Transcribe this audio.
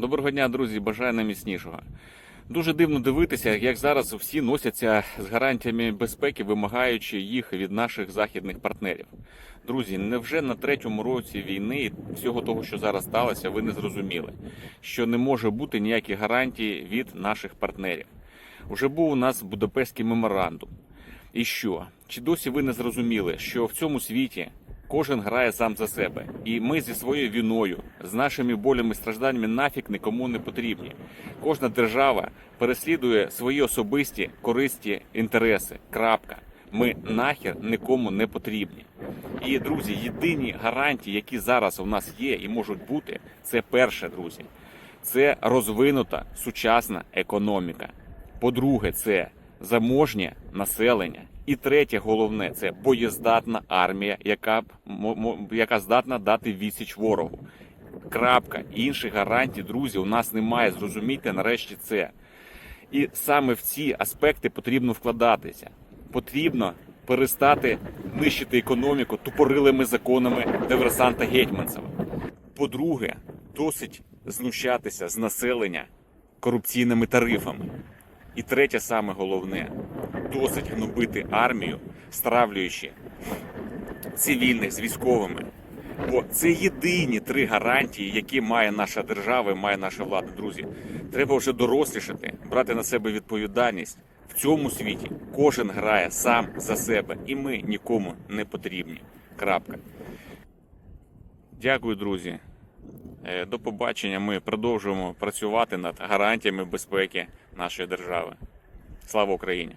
Доброго дня, друзі! Бажаю найміцнішого. Дуже дивно дивитися, як зараз всі носяться з гарантіями безпеки, вимагаючи їх від наших західних партнерів. Друзі, невже на третьому році війни всього того, що зараз сталося, ви не зрозуміли, що не може бути ніяких гарантій від наших партнерів? Уже був у нас Будапештський меморандум. І що? Чи досі ви не зрозуміли, що в цьому світі кожен грає сам за себе, і ми зі своєю віною, з нашими болями стражданнями нафіг нікому не потрібні. Кожна держава переслідує свої особисті користі інтереси. Крапка. Ми нахер нікому не потрібні. І друзі, єдині гарантії, які зараз у нас є і можуть бути, це перше, друзі, це розвинута сучасна економіка. По-друге, це заможнє населення. І третє, головне, це боєздатна армія, яка, яка здатна дати відсіч ворогу. Крапка. Інших гарантій, друзі, у нас немає. Зрозумійте нарешті це. І саме в ці аспекти потрібно вкладатися. Потрібно перестати нищити економіку тупорилими законами диверсанта Гетьманцева. По-друге, досить знущатися з населення корупційними тарифами. І третє, саме головне, досить гнобити армію, стравлюючи цивільних з військовими. Бо це єдині три гарантії, які має наша держава і має наша влада. Друзі, треба вже дорослішати, брати на себе відповідальність. В цьому світі кожен грає сам за себе, і ми нікому не потрібні. Крапка. Дякую, друзі. Е, До побачення. Ми продовжуємо працювати над гарантіями безпеки нашої держави. Слава Україні!